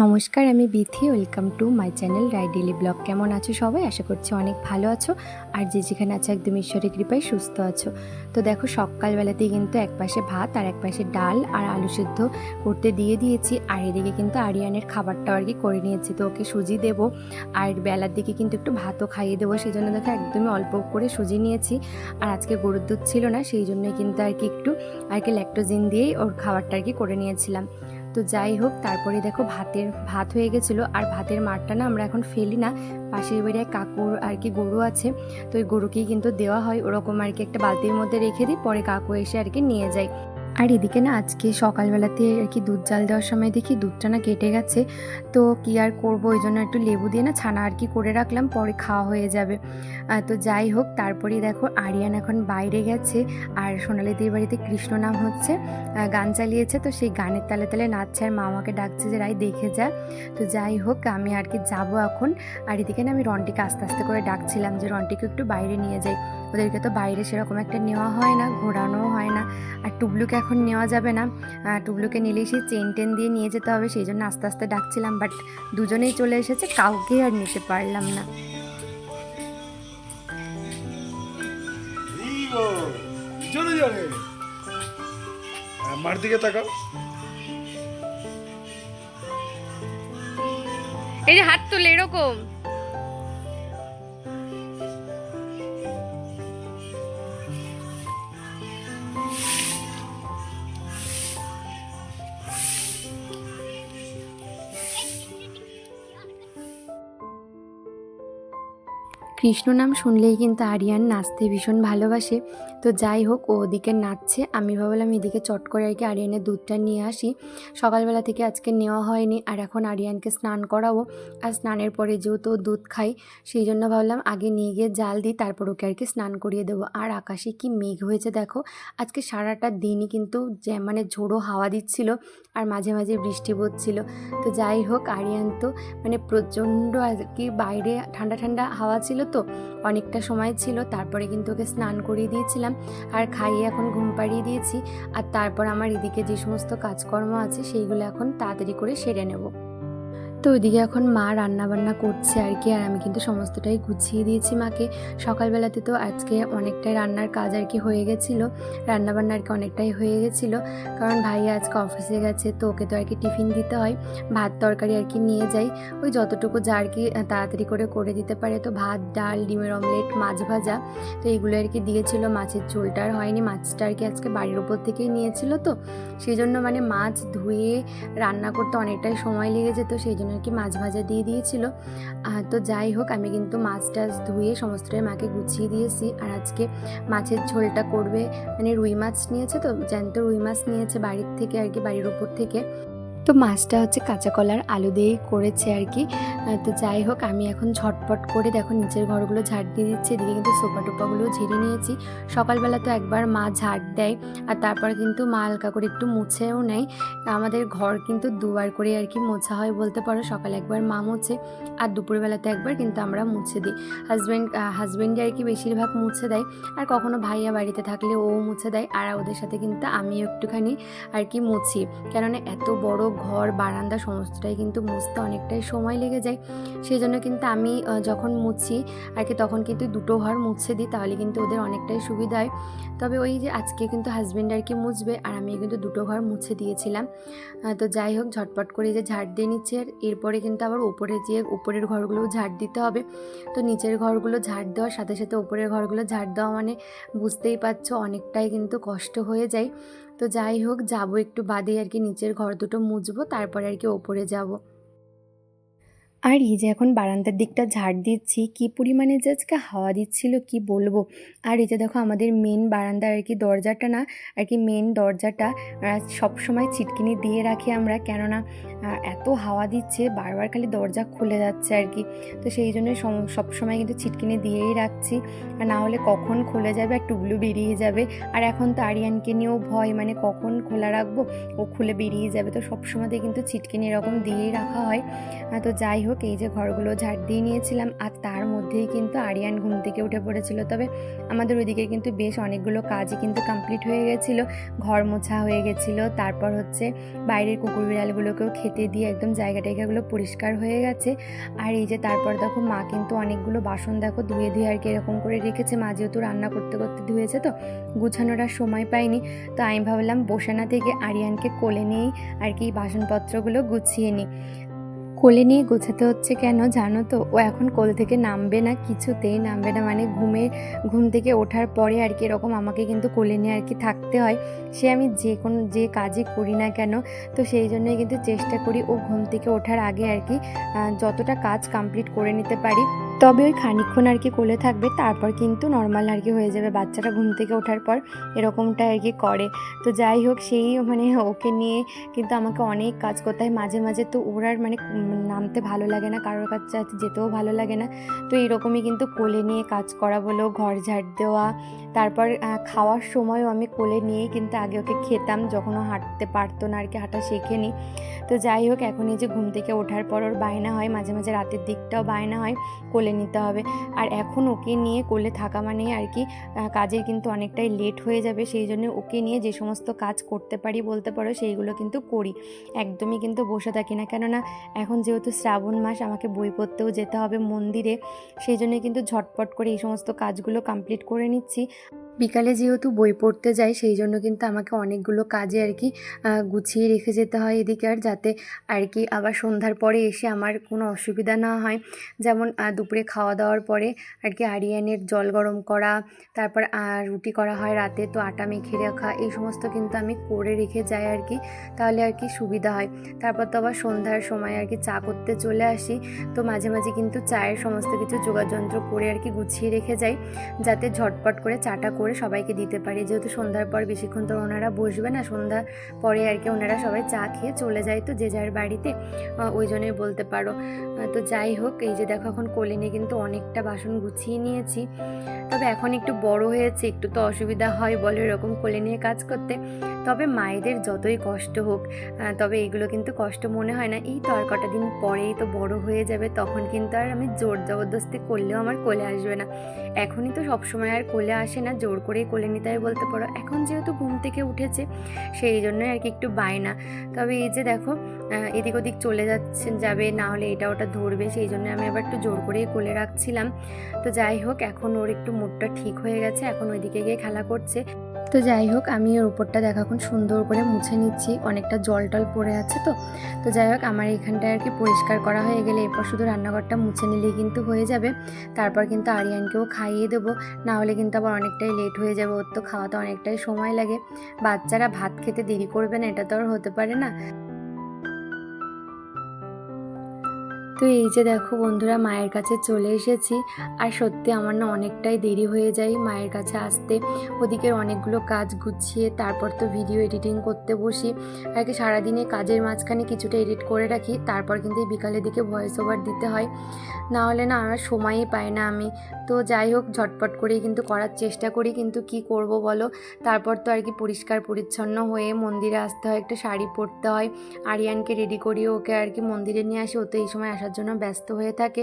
নমস্কার, আমি Bithi. Welcome to my channel Rai daily blog. কেমন আছো সবাই? আশা করছি অনেক ভালো আছো। আর যে যেখানে আছো, একদম ঈশ্বরের কৃপায় সুস্থ আছো। তো দেখো, সকালবেলাতেই কিন্তু এক পাশে ভাত আর এক পাশে ডাল আর আলু সিদ্ধ করতে দিয়ে দিয়েছি। আর এদিকে কিন্তু আরিয়ানের খাবারটাও আর কি করে নিয়েছি। তো ওকে সুজি দেবো। আর বেলার দিকে কিন্তু একটু ভাতও খাইয়ে দেবো। সেই জন্য দেখো, একদমই অল্প করে সুজি নিয়েছি। আর আজকে গরুর দুধ ছিল না, সেই জন্যই কিন্তু আর কি একটু আর কি ল্যাক্টোজিন দিয়েই ওর খাবারটা আর কি করে নিয়েছিলাম। তো যাই হোক, তারপরে দেখো ভাতের, ভাত হয়ে গেছিল। আর ভাতের মারটা না আমরা এখন ফেলি না। পাশের বাড়ি কাকুর আর কি গরু আছে। তো ওই গরুকেই কিন্তু দেওয়া হয়। ওরকম আর কি একটা বালতির মধ্যে রেখে দিই। পরে কাকু এসে আর কি নিয়ে যায়। আর এদিকে না আজকে সকালবেলাতে আর কি দুধ জাল দেওয়ার সময় দেখি দুধটা না কেটে গেছে। তো কি আর করব? ওই জন্য একটু লেবু দিয়ে না ছানা আর কি করে রাখলাম, পরে খাওয়া হয়ে যাবে। তো যাই হোক, তারপরেই দেখো আরিয়ান এখন বাইরে গেছে আর সোনালিদির বাড়িতে কৃষ্ণ নাম হচ্ছে গান চালিয়েছে। তো সেই গানের তালে তালে নাচছে আর মা আমাকে ডাকছে যে, রাই, দেখে যা। তো যাই হোক, আমি আর কি যাব এখন। আর এদিকে না আমি রন্টিকে আস্তে আস্তে করে ডাকছিলাম যে, রন্টিকে একটু বাইরে নিয়ে যাই। ওদেরকে তো বাইরে সেরকম একটা নেওয়া হয় না ঘোরানোও হয় না। আর টুবলুকে এখন নেওয়া যাবে না। টুবলুকে নিলেই সেই চেন টেন দিয়ে নিয়ে যেতে হবে সেই জন্য আস্তে আস্তে ডাকছিলাম। বাট দুজনেই চলে এসেছে কাউকে আর নিতে পারলাম না। জোরে জোরে আমার দিকে তাকাও। এই যে হাত তুলে এরকম কৃষ্ণ নাম শুনলেই কিন্তু আরিয়ান নাচতে ভীষণ ভালোবাসে। তো যাই হোক, ও ওদিকে নাচছে। আমি ভাবলাম এদিকে চট করে আর কি আরিয়ানের দুধটা নিয়ে আসি। সকালবেলা থেকে আজকে নেওয়া হয়নি আর এখন আরিয়ানকে স্নান করাবো। আর স্নানের পরে যেহেতু দুধ খাই সেই জন্য ভাবলাম আগে নিয়ে গিয়ে জাল দিই, তারপর ওকে আর কি স্নান করিয়ে দেবো। আর আকাশে কি মেঘ হয়েছে দেখো, আজকে সারাটা দিনই কিন্তু যে মানে ঝোড়ো হাওয়া দিচ্ছিল আর মাঝে মাঝে বৃষ্টি পড়ছিল। তো যাই হোক, আরিয়ান তো মানে প্রচণ্ড আর কি বাইরে ঠান্ডা ঠান্ডা হাওয়া ছিল তো, অনেকটা সময় ছিল। তারপরে কিন্তু ওকে স্নান করিয়ে দিয়েছিলাম। আর খাইয়ে এখন ঘুম পাড়িয়ে দিয়েছি। আর তারপর আমার এদিকে যে সমস্ত কাজকর্ম আছে, সেইগুলো এখন তাড়াতাড়ি করে সেরে নেব। তো ওইদিকে এখন মা রান্না বান্না করছে আর কি, আর আমি কিন্তু সমস্তটাই গুছিয়ে দিয়েছি মাকে। সকালবেলাতে তো আজকে অনেকটাই রান্নার কাজ আর কি হয়ে গেছিল, রান্নাবান্না আর কি অনেকটাই হয়ে গেছিল। কারণ ভাই আজকে অফিসে গেছে, তো ওকে তো আর কি টিফিন দিতে হয়, ভাত তরকারি আর কি নিয়ে যাই। ওই যতটুকু যা আর কি তাড়াতাড়ি করে করে দিতে পারে তো ভাত, ডাল, ডিমের অমলেট, মাছ ভাজা, তো এইগুলো আর কি দিয়েছিল। মাছের ঝোলটা আর হয়নি, মাছটা আর কি আজকে বাড়ির ওপর থেকেই নিয়েছিল তো। সেই জন্য মানে মাছ ধুয়ে রান্না করতে অনেকটাই সময় লেগে যেত, সেই জন্য আর কি মাছ ভাজা দিয়ে দিয়েছিল। আর তো যাই হোক, আমি কিন্তু মাছ টাছ ধুয়ে সমস্তটাই মাকে গুছিয়ে দিয়েছি। আর আজকে মাছের ঝোলটা করবে মানে রুই মাছ নিয়েছে তো, জ্যান্ত রুই মাছ নিয়েছে বাড়ির থেকে আর কি, বাড়ির ওপর থেকে। তো মাছটা হচ্ছে কাঁচা কলার আলু দিয়েই করেছে আর কি। তো যাই হোক, আমি এখন ঝটপট করে দেখো নিচের ঘরগুলো ঝাড় দিয়ে দিচ্ছি, এদিকে কিন্তু সোফা টোপাগুলো ঝেড়ে নিয়েছি। সকালবেলা তো একবার মা ঝাড় দেয় আর তারপর কিন্তু মা হালকা করে একটু মুছেও নেয়। আমাদের ঘর কিন্তু দুবার করে আর কি মোছা হয় বলতে পারো, সকালে একবার মা মুছে আর দুপুরবেলাতে একবার কিন্তু আমরা মুছে দিই। হাজব্যান্ড হাজব্যান্ডে আর কি বেশিরভাগ মুছে দেয় আর কখনো ভাইয়া বাড়িতে থাকলে ও মুছে দেয় আর ওদের সাথে কিন্তু আমিও একটুখানি আর কি মুছি। কেননা এত বড় ঘর, বারান্দা সমস্তটাই কিন্তু মুছতে অনেকটাই সময় লেগে যায়। সেই জন্য কিন্তু আমি যখন মুছি, আর কি তখন কিন্তু দুটো ঘর মুছে দিই, তাহলে কিন্তু ওদের অনেকটাই সুবিধা হয়। তবে ওই যে আজকে কিন্তু হাজব্যান্ড আর কি মুছবে, আর আমি কিন্তু দুটো ঘর মুছে দিয়েছিলাম। তো যাই হোক, ঝটপট করে যে ঝাড় দিয়ে নিচ্ছে, আর এরপরে কিন্তু আবার উপরে যেয়ে উপরের ঘরগুলোও ঝাড় দিতে হবে। তো নিচের ঘরগুলো ঝাড় দেওয়ার সাথে সাথে উপরের ঘরগুলো ঝাড় দেওয়া মানে বুঝতেই পারছ, অনেকটাই কিন্তু কষ্ট হয়ে যায়। তো যাই হোক, যাব একটু বাদে আর কি, নিচের ঘর দুটো মুছবো, তারপরে আর কি ওপরে যাব। আর এই যে এখন বারান্দার দিকটা ঝাড় দিচ্ছি, কি পরিমাণে যে আজকে হাওয়া দিচ্ছিল কি বলব? আর এই যে দেখো আমাদের মেন বারান্দার আর কি দরজাটা না, আর কি মেন দরজাটা সব সময় ছিটকিনি দিয়ে রাখি আমরা। কেননা এত হাওয়া দিচ্ছে, বারবার খালি দরজা খুলে যাচ্ছে আর কি। তো সেই জন্য সব সময় কিন্তু ছিটকিনি দিয়েই রাখছি। আর না হলে কখন খুলে যাবে? আর টুবলু বেরিয়ে যাবে। আর এখন তো আরিয়ানকে নিয়েও ভয় মানে কখন খোলা রাখব? ও খুলে বেরিয়ে যাবে। তো সব সময়তে কিন্তু ছিটকিনি এরকম দিয়েই রাখা হয়। তো যাই হোক হোক এই যে ঘরগুলো ঝাড় দিয়ে নিয়েছিলাম, আর তার মধ্যেই কিন্তু আরিয়ান ঘুম থেকে উঠে পড়েছিল। তবে আমাদের ওইদিকে কিন্তু বেশ অনেকগুলো কাজই কিন্তু কমপ্লিট হয়ে গেছিল। ঘর মোছা হয়ে গেছিল, তারপর হচ্ছে বাইরের কুকুর বিড়ালগুলোকেও খেতে দিয়ে একদম জায়গা টায়গাগুলো পরিষ্কার হয়ে গেছে। আর এই যে তারপর দেখো, মা কিন্তু অনেকগুলো বাসন দেখো, ধুয়ে ধুয়ে আর কি এরকম করে রেখেছে। মা যেহেতু রান্না করতে করতে ধুয়েছে তো গুছানোর আর সময় পাইনি। তো আমি ভাবলাম, বসানা থেকে আরিয়ানকে কোলে নিয়েই আর কি বাসনপত্রগুলো গুছিয়ে নিই। কোলে নিয়ে গোছাতে হচ্ছে কেন জানো তো? ও এখন কোল থেকে নামবে না, কিছুতেই নামবে না। মানে ঘুমে, ঘুম থেকে ওঠার পরে আর কি এরকম আমাকে কিন্তু কোলে নিয়ে আর কি থাকতে হয়। সে আমি যে কোনো, যে কাজই করি না কেন, তো সেই জন্যই কিন্তু চেষ্টা করি ও ঘুম থেকে ওঠার আগে আর কি যতটা কাজ কমপ্লিট করে নিতে পারি। তবে ওই খানিকক্ষণ আর কি কোলে থাকবে, তারপর কিন্তু নর্মাল আর কি হয়ে যাবে। বাচ্চাটা ঘুম থেকে ওঠার পর এরকমটা আর কি করে। তো যাই হোক, সেই মানে ওকে নিয়ে কিন্তু আমাকে অনেক কাজ করতে হয়। মাঝে মাঝে তো ওর আর মানে নামতে ভালো লাগে না, কারোর কাছে যেতেও ভালো লাগে না। তো এরকমই কিন্তু কোলে নিয়ে কাজ করা বলো ঘর ঝাড় দেওয়া। তারপর খাওয়ার সময়ও আমি কোলে নিয়েই কিন্তু আগে ওকে খেতাম, যখন ও হাঁটতে পারতো না আর কি, হাঁটা শেখেনি। তো যাই হোক, এখন এই যে ঘুম থেকে ওঠার পর ওর বায়না হয়, মাঝে মাঝে রাতের দিকটাও বায়না হয়, কোলে নিতে হবে। আর এখন ওকে নিয়ে কোলে থাকা মানে আর কি কাজের কিন্তু অনেকটাই লেট হয়ে যাবে। সেই জন্য ওকে নিয়ে যে সমস্ত কাজ করতে পারি বলতে পারো সেইগুলো কিন্তু করি। একদমই কিন্তু বসে থাকি না। কেননা এখন যেহেতু শ্রাবণ মাস আমাকে বই পড়তেও যেতে হবে মন্দিরে। সেই জন্য কিন্তু ঝটপট করে এই সমস্ত কাজগুলো কমপ্লিট করে নিচ্ছি। বিকালে যেহেতু বই পড়তে যাই সেই জন্য কিন্তু আমাকে অনেকগুলো কাজে আর কি গুছিয়ে রেখে যেতে হয় এদিকে আর যাতে আর কি আবার সন্ধ্যার পরে এসে আমার কোনো অসুবিধা না হয়। যেমন আহ, দুপুরে খাওয়া দাওয়ার পরে আর কি আরিয়ানের জল গরম করা, তারপর রুটি করা হয় রাতে, তো আটা মেখে রাখা, এই সমস্ত কিন্তু আমি করে রেখে যাই আর কি তাহলে আর কি সুবিধা হয়। তারপর তো আবার সন্ধ্যার সময় আর কি চা করতে চলে আসি, তো মাঝে মাঝে কিন্তু চায়ের সমস্ত কিছু যোগাযন্ত্র করে আর কি গুছিয়ে রেখে যাই, যাতে ঝটপট করে চাটা করে সবাইকে দিতে পারি। যেহেতু সন্ধ্যার পর বেশিক্ষণ তো ওনারা বসবে না, সন্ধ্যার পরে আর কি ওনারা সবাই চা খেয়ে চলে যায় তো যে যার বাড়িতে ওই জন্যই বলতে পারো। তো যাই হোক, এই যে দেখো এখন কোলে নিয়ে কিন্তু অনেকটা বাসন গুছিয়ে নিয়েছি। তবে এখন একটু বড় হয়েছে, একটু তো অসুবিধা হয় বলে এরকম কোলে নিয়ে কাজ করতে। তবে মায়েদের যতই কষ্ট হোক তবে এগুলো কিন্তু কষ্ট মনে হয় না। এই তো আর কটা দিন পরেই তো বড় হয়ে যাবে, তখন কিন্তু আর আমি জোর জবরদস্তি করলেও আমার কোলে আসবে না। এখনই তো সবসময় আর কোলে আসে না, জোর করেই কোলে নিতে হয় বলতে পারো। এখন যেহেতু ঘুম থেকে উঠেছে, সেই জন্যই আর কি একটু বায়না। তবে এই যে দেখো এদিক ওদিক চলে যাচ্ছে যাবে, না হলে এটা ওটা ধরবে, সেই জন্য আমি আবার একটু জোর করেই কোলে রাখছিলাম। তো যাই হোক, এখন ওর একটু মুডটা ঠিক হয়ে গেছে, এখন ওইদিকে গিয়ে খেলা করছে। তো যাই হোক, আমি ওর উপরটা দেখা এখন সুন্দর করে মুছে নিচ্ছি, অনেকটা জল টল পড়ে আছে তো। তো যাই হোক, আমার এখানটায় আর কি পরিষ্কার করা হয়ে গেলে এরপর শুধু রান্নাঘরটা মুছে নিলেই কিন্তু হয়ে যাবে। তারপর কিন্তু আরিয়ানকেও খাইয়ে দেবো, না হলে কিন্তু আবার অনেকটাই লেট হয়ে যাবে, ওর তো খাওয়াতে অনেকটাই সময় লাগে। বাচ্চারা ভাত খেতে দেরি করবে না, এটা তো আর হতে পারে না। তো এই যে দেখো বন্ধুরা, মায়ের কাছে চলে এসেছি। আর সত্যি আমার না অনেকটাই দেরি হয়ে যায় মায়ের কাছে আসতে। ওদিকে অনেকগুলো কাজ গুছিয়ে তারপর তো ভিডিও এডিটিং করতে বসি। আর কি সারাদিনে কাজের মাঝখানে কিছুটা এডিট করে রাখি, তারপর কিন্তু বিকালের দিকে ভয়েস ওভার দিতে হয়। না হলে না আমার সময়ই পাই না আমি। তো যাই হোক, ঝটপট করেই কিন্তু করার চেষ্টা করি, কিন্তু কি করব বলো? তারপর তো আর কি পরিষ্কার পরিচ্ছন্ন হয়ে মন্দিরে আসতে হয়, একটা শাড়ি পরতে হয়। আরিয়ানকে রেডি করিয়ে ওকে আর কি মন্দিরে নিয়ে আসি, ও তো এই সময় আসার জন্য ব্যস্ত হয়ে থাকে।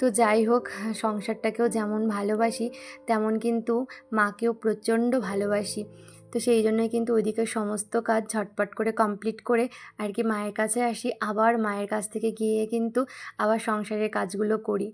তো যাই হোক, সংসারটাকেও যেমন ভালোবাসি, তেমন কিন্তু মাকেও প্রচণ্ড ভালোবাসি। তো সেই জন্যই কিন্তু ওইদিকে সমস্ত কাজ ঝটপট করে কমপ্লিট করে আর কি মায়ের কাছে আসি। আবার মায়ের কাছ থেকে গিয়ে কিন্তু আবার সংসারের কাজগুলো করি।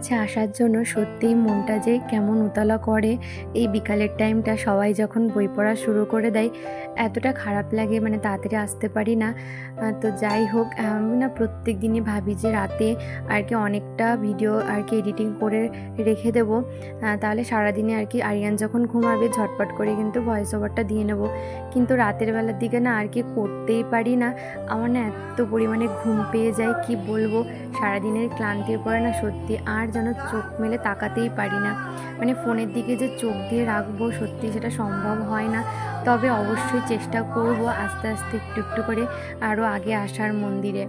কাছে আসার জন্য সত্যিই মনটা যে কেমন উতলা করে, এই বিকালের টাইমটা সবাই যখন বই পড়া শুরু করে দেয়, এতটা খারাপ লাগে মানে তাড়াতাড়ি আসতে পারি না। তো যাই হোক, আমি, না প্রত্যেক দিনই ভাবি যে রাতে আর কি অনেকটা ভিডিও আর কি এডিটিং করে রেখে দেবো। তাহলে সারাদিনে আর কি আরিয়ান যখন ঘুমাবে, ঝটপট করে কিন্তু ভয়েস ওভারটা দিয়ে নেব। কিন্তু রাতের বেলার দিকে না আর কি করতেই পারি না। আমার না এত পরিমাণে ঘুম পেয়ে যায়, কি বলব? সারাদিনের ক্লান্তির পরে না সত্যি আর যেন চোখ মেলে তাকাতেই পারি না। মানে ফোনের দিকে যে চোখ দিয়ে রাখব সত্যি সেটা সম্ভব হয় না। তবে অবশ্যই চেষ্টা করব আস্তে আস্তে একটু একটু করে আরও আগে আসার মন্দিরে।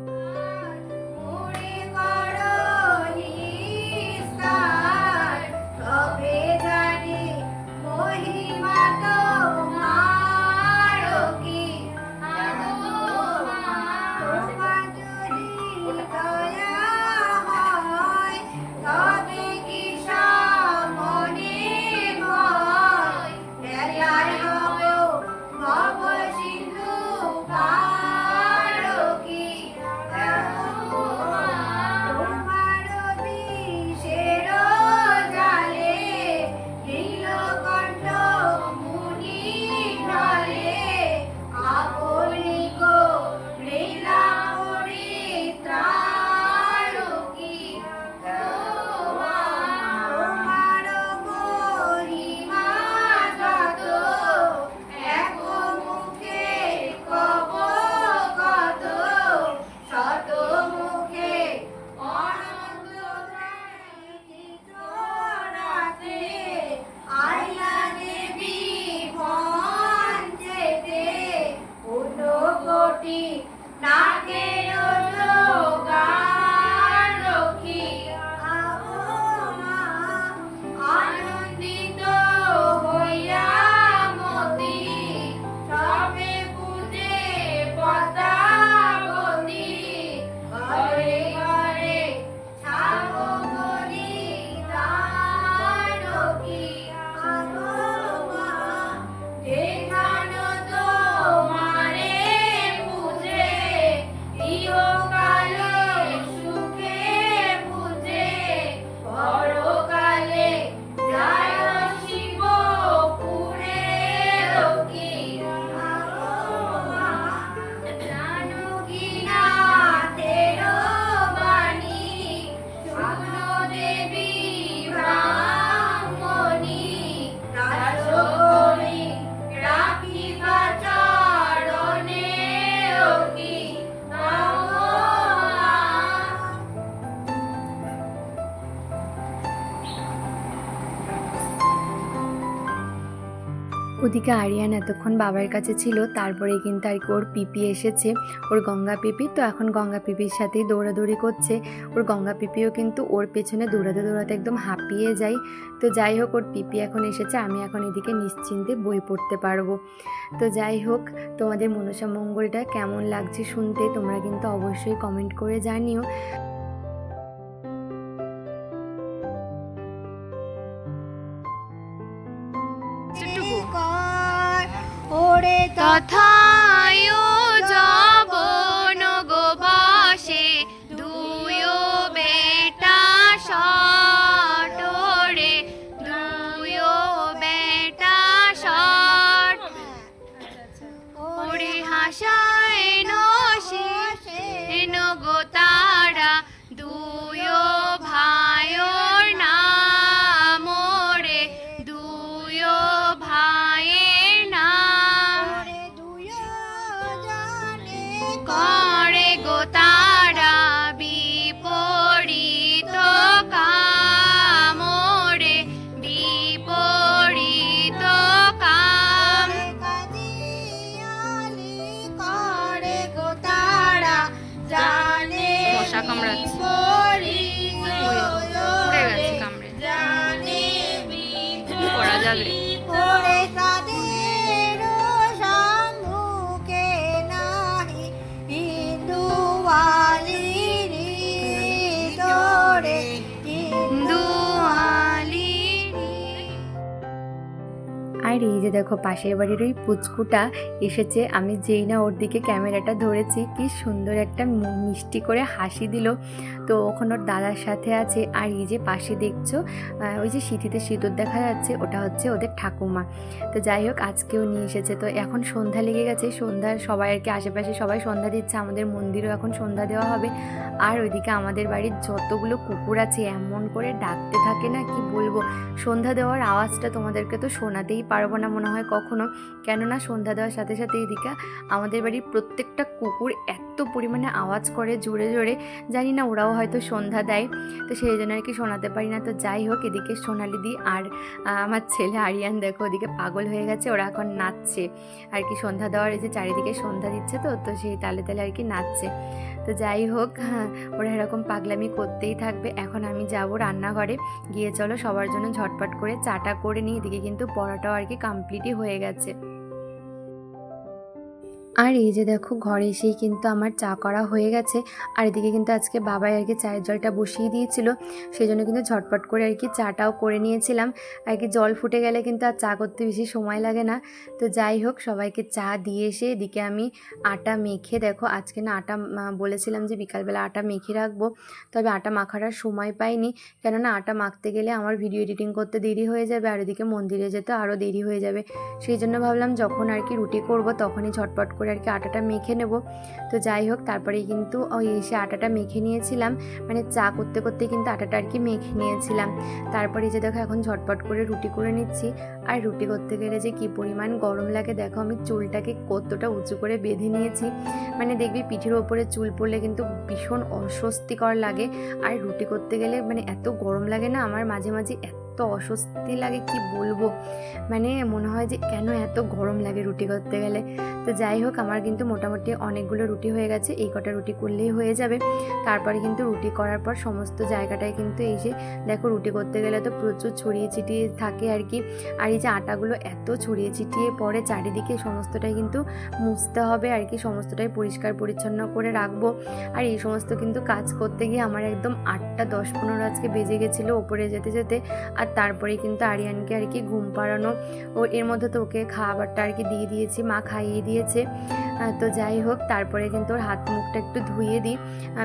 ওদিকে আরিয়ান এতক্ষণ বাবার কাছে ছিল তারপরে কিন্তু আর ওর পিপি এসেছে, ওর গঙ্গা পিপি। তো এখন গঙ্গা পিপির সাথেই দৌড়াদৌড়ি করছে। ওর গঙ্গা পিপিও কিন্তু ওর পেছনে দৌড়াতে দৌড়াতে একদম হাঁপিয়ে যায়। তো যাই হোক, ওর পিপি এখন এসেছে, আমি এখন এদিকে নিশ্চিন্তে বই পড়তে পারব। তো যাই হোক, তোমাদের মনসা মঙ্গলটা কেমন লাগছে শুনতে তোমরা কিন্তু অবশ্যই কমেন্ট করে জানিও। ওরে তথায় কামড়া কামড়াচ্ছে। উড়ে গেছে কামড়ে। করা যাবে। আর এই যে দেখো পাশের বাড়ির ওই পুচকুটা এসেছে। আমি যেই না ওর দিকে ক্যামেরাটা ধরেছি, কি সুন্দর একটা মিষ্টি করে হাসি দিল। তো ওখানে ওর দাদার সাথে আছে, আর এই যে পাশে দেখছ ওই যে সিঁথিতে সিঁদুর দেখা যাচ্ছে, ওটা হচ্ছে ওদের ঠাকুমা। তো যাই হোক, আজকেও নিয়ে এসেছে। তো এখন সন্ধ্যা লেগে গেছে, সন্ধ্যার সবাই আর কি আশেপাশে সবাই সন্ধ্যা দিচ্ছে, আমাদের মন্দিরও এখন সন্ধ্যা দেওয়া হবে। আর ওইদিকে আমাদের বাড়ির যতগুলো কুকুর আছে, এমন করে ডাকতে থাকে না, কি বলব? সন্ধ্যা দেওয়ার আওয়াজটা তোমাদেরকে তো শোনাতেই পারব না মনে হয় কখনো। কেননা সন্ধ্যা দেওয়ার সাথে সাথে এদিকে আমাদের বাড়ির প্রত্যেকটা কুকুর এত পরিমাণে আওয়াজ করে জোরে জোরে। জানি না ওরাও হয়তো সন্ধ্যা দেয়, তো সেই জন্য আর কি শোনাতে পারি না। তো যাই হোক, এদিকে সোনালি দি আর আমার ছেলে আরিয়ান দেখো ওদিকে পাগল হয়ে গেছে, ওরা এখন নাচছে। আর কি সন্ধ্যা দেওয়ার এই যে চারিদিকে সন্ধ্যা দিচ্ছে তো তো সেই তালে তালে আর কি নাচছে। তো যাই হোক হ্যাঁ, ওরা এরকম পাগলামি করতেই থাকবে। এখন আমি যাব রান্নাঘরে। গিয়ে চলো সবার জন্য ঝটপট করে চাটা করে নিই। এদিকে কিন্তু পরোটাও আর কি কমপ্লিটই হয়ে গেছে। আর এই যে দেখো, ঘরে এসেই কিন্তু আমার চা করা হয়ে গেছে। আর এদিকে কিন্তু আজকে বাবাই আর কি চায়ের জলটা বসিয়ে দিয়েছিল। সেই জন্য কিন্তু ঝটপট করে আর কি চাটাও করে নিয়েছিলাম। আর কি জল ফুটে গেলে কিন্তু আর চা করতে বেশি সময় লাগে না। তো যাই হোক, সবাইকে চা দিয়ে এসে এদিকে আমি আটা মেখে দেখো, আজকে না আটা বলেছিলাম যে বিকালবেলা আটা মেখে রাখব। তবে আটা আর সময় পাইনি। কেননা আটা মাখতে গেলে আমার ভিডিও এডিটিং করতে দেরি হয়ে যাবে আর এদিকে মন্দিরে যেতে আরও দেরি হয়ে যাবে। সেই জন্য ভাবলাম যখন আর কি রুটি করব তখনই ঝটপট করে আর কি আটাটা মেখে নেব। তো যাই হোক তারপরেই কিন্তু ওই এসে আটাটা মেখে নিয়েছিলাম। মানে চা করতে করতে কিন্তু আটাটা আর কি মেখে নিয়েছিলাম। তারপরে যে দেখো এখন ঝটপট করে রুটি করে নিচ্ছি। আর রুটি করতে গেলে যে কি পরিমাণ গরম লাগে, দেখো আমি চুলটাকে কতটা উঁচু করে বেঁধে নিয়েছি। মানে দেখবি পিঠের ওপরে চুল পড়লে কিন্তু ভীষণ অস্বস্তিকর লাগে। আর রুটি করতে গেলে মানে এত গরম লাগে না, আমার মাঝে মাঝে এত অস্বস্তি লাগে, কি বলব? মানে মনে হয় যে কেন এত গরম লাগে রুটি করতে গেলে? তো যাই হোক, আমার কিন্তু মোটামুটি অনেকগুলো রুটি হয়ে গেছে, এই কটা রুটি করলেই হয়ে যাবে। তারপরে কিন্তু রুটি করার পর সমস্ত জায়গাটায় কিন্তু এই যে, দেখো রুটি করতে গেলে তো প্রচুর ছড়িয়ে ছিটিয়ে থাকে আর কি। আর এই যে আটাগুলো এত ছড়িয়ে ছিটিয়ে পড়ে, চারিদিকে সমস্তটাই কিন্তু মুছতে হবে আর কি, সমস্তটাই পরিষ্কার পরিচ্ছন্ন করে রাখব। আর এই সমস্ত কিন্তু কাজ করতে গিয়ে আমার একদম আটটা দশ পনেরো আজকে বেজে গেছিল, ওপরে যেতে যেতে। আর তারপরে কিন্তু আরিয়ানকে আর কি ঘুম পাড়ানো ও এর মধ্যে তো ওকে খাবারটা আর কি দিয়ে দিয়েছি, মা খাইয়ে দিয়েছে। তো যাই হোক, তারপরে কিন্তু ওর হাত মুখটা একটু ধুয়ে দিই।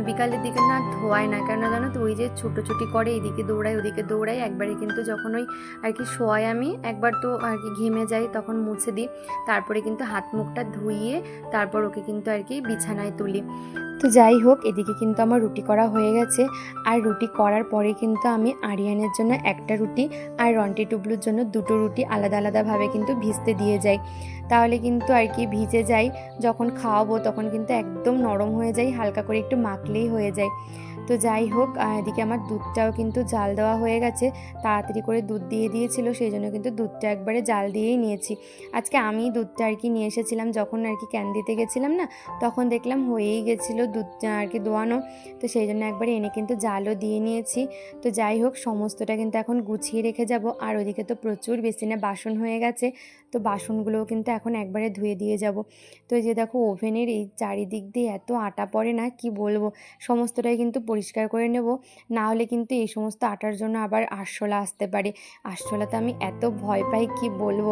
বিকালের দিকে না ধোয়ায় না কেন জানো তো ওই যে ছুটোছুটি করে, এদিকে দৌড়ায় ওদিকে দৌড়ায় একবারে কিন্তু যখন ওই আর কি শোয়াই আমি, একবার তো আর কি ঘেমে যাই, তখন মুছে দিই। তারপরে কিন্তু হাত মুখটা ধুইয়ে তারপর ওকে কিন্তু আর কি বিছানায় তুলি। তো যাই হোক, এদিকে কিন্তু আমার রুটি করা হয়ে গেছে। আর রুটি করার পরে কিন্তু আমি আরিয়ানের জন্য একটা রুটি আর রন্টি টুবলুর জন্য দুটো রুটি আলাদা আলাদাভাবে কিন্তু ভিজতে দিয়ে যাই। তাহলে কিন্তু আর কি ভিজে যায় যখন খাওয়াবো তখন কিন্তু একদম নরম হয়ে যায় হালকা করে একটু মাখলেই হয়ে যায়। তো যাই হোক এদিকে আমার দুধটাও কিন্তু জাল দেওয়া হয়ে গেছে। তাড়াতাড়ি করে দুধ দিয়ে দিয়েছিল, সেই জন্য কিন্তু দুধটা একবারে জাল দিয়েই নিয়েছি। আজকে আমি দুধটা আর কি নিয়ে এসেছিলাম, যখন আর কি ক্যান দিতে গেছিলাম না, তখন দেখলাম হয়েই গেছিল দুধটা আর কি দোয়ানো। তো সেই জন্য একবারে এনে কিন্তু জালও দিয়ে নিয়েছি। তো যাই হোক, সমস্তটা কিন্তু এখন গুছিয়ে রেখে যাব। আর ওদিকে তো প্রচুর বেসিনে বাসন হয়ে গেছে, তো বাসনগুলোও কিন্তু এখন একবারে ধুয়ে দিয়ে যাব। তো যে দেখো, ওভেনের এই চারিদিক দিয়ে এত আটা পড়ে না, কি বলব? সমস্তটাই কিন্তু পরিষ্কার করে নেব। না হলে কিন্তু এই সমস্ত আটার জন্য আবার আরশোলা আসতে পারে। আরশোলাতে আমি এত ভয় পাই, কি বলব?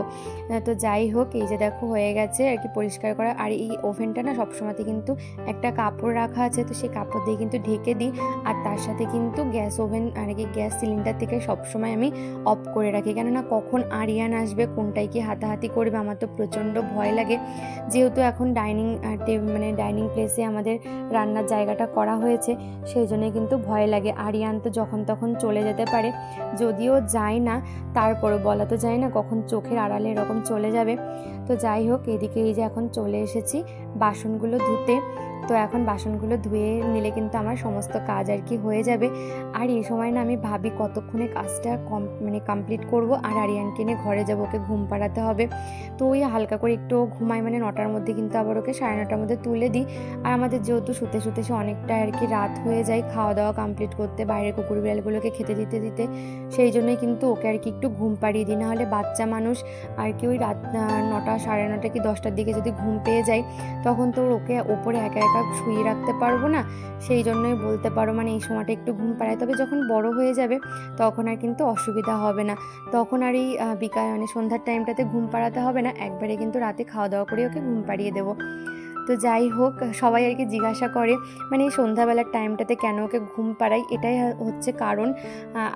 তো যাই হোক, এই যে দেখো হয়ে গেছে আর কি পরিষ্কার করা। আর এই ওভেনটা না সবসময়তে কিন্তু একটা কাপড় রাখা আছে, তো সেই কাপড় দিয়ে কিন্তু ঢেকে দিই। আর তার সাথে কিন্তু গ্যাস ওভেন আর কি গ্যাস সিলিন্ডার থেকে সবসময় আমি অফ করে রাখি। কেননা কখন আরিয়ান আসবে কোনটায় কি হাতাহাতি করবে, আমার তো প্রচণ্ড ভয় লাগে। যেহেতু এখন ডাইনিং মানে ডাইনিং প্লেসে আমাদের রান্নার জায়গাটা করা হয়েছে, সেই জন্যই কিন্তু ভয় লাগে। আরিয়ান তো যখন তখন চলে যেতে পারে। যদিও যায় না, তারপরও বলা তো যায় না কখন চোখের আড়ালে এরকম চলে যাবে। তো যাই হোক, এদিকে এই যে এখন চলে এসেছি বাসনগুলো ধুতে। তো এখন বাসনগুলো ধুয়ে নিলে কিন্তু আমার সমস্ত কাজ আর কি হয়ে যাবে। আর এই সময় না আমি ভাবি কতক্ষণে কাজটা কম মানে কমপ্লিট করব। আর আরিয়ানকে নিয়ে ঘরে যাব, ওকে ঘুম পাড়াতে হবে। তো ওই হালকা করে একটু ঘুমাই মানে নটার মধ্যে কিন্তু আবার ওকে সাড়ে নটার মধ্যে তুলে দিই। আর আমাদের যেহেতু শুতে শুতে সে অনেকটা আর কি রাত হয়ে যায় খাওয়া দাওয়া কমপ্লিট করতে বাইরে কুকুর বিড়ালগুলোকে খেতে দিতে দিতে, সেই জন্যই কিন্তু ওকে আর কি একটু ঘুম পাড়িয়ে দিই। নাহলে বাচ্চা মানুষ আর কি ওই রাত নটা সাড়ে নটা কি দশটার দিকে যদি ঘুম পেয়ে যাই, তখন তো ওকে ওপরে একা একা শুয়ে রাখতে পারব না। সেই জন্যই বলতে পারো মানে এই সময়টা একটু ঘুম পাড়ায়। তবে যখন বড় হয়ে যাবে, তখন আর কিন্তু অসুবিধা হবে না। তখন আর এই বিকাল মানে সন্ধ্যার টাইমটাতে ঘুম পাড়াতে হবে না। একবারে কিন্তু রাতে খাওয়া দাওয়া করে ওকে ঘুম পাড়িয়ে দেবো। তো যাই হোক, সবাই আর কি জিজ্ঞাসা করে মানে সন্ধ্যাবেলার টাইমটাতে কেন ওকে ঘুম পাড়াই? এটাই হচ্ছে কারণ।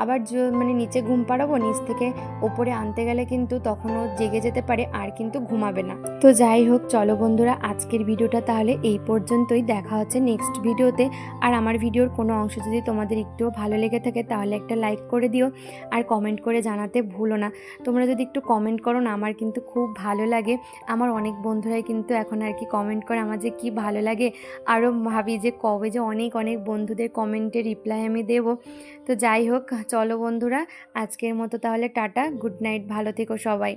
আবার মানে নিচে ঘুম পাড়াবো, নিচ থেকে ওপরে আনতে গেলে কিন্তু তখনও জেগে যেতে পারে, আর কিন্তু ঘুমাবে না। তো যাই হোক, চলো বন্ধুরা, আজকের ভিডিওটা তাহলে এই পর্যন্তই। দেখা হচ্ছে নেক্সট ভিডিওতে। আর আমার ভিডিওর কোনো অংশ যদি তোমাদের একটুও ভালো লেগে থাকে, তাহলে একটা লাইক করে দিও। আর কমেন্ট করে জানাতে ভুলো না। তোমরা যদি একটু কমেন্ট করো না, আমার কিন্তু খুব ভালো লাগে। আমার অনেক বন্ধুরাই কিন্তু এখন আর কি কমেন্ট করে আমার যে কী ভালো লাগে। আরও ভাবি যে কবে যে অনেক অনেক বন্ধুদের কমেন্টে রিপ্লাই আমি দেব। তো যাই হোক, চলো বন্ধুরা, আজকের মতো তাহলে টাটা গুড নাইট ভালো থেকো সবাই।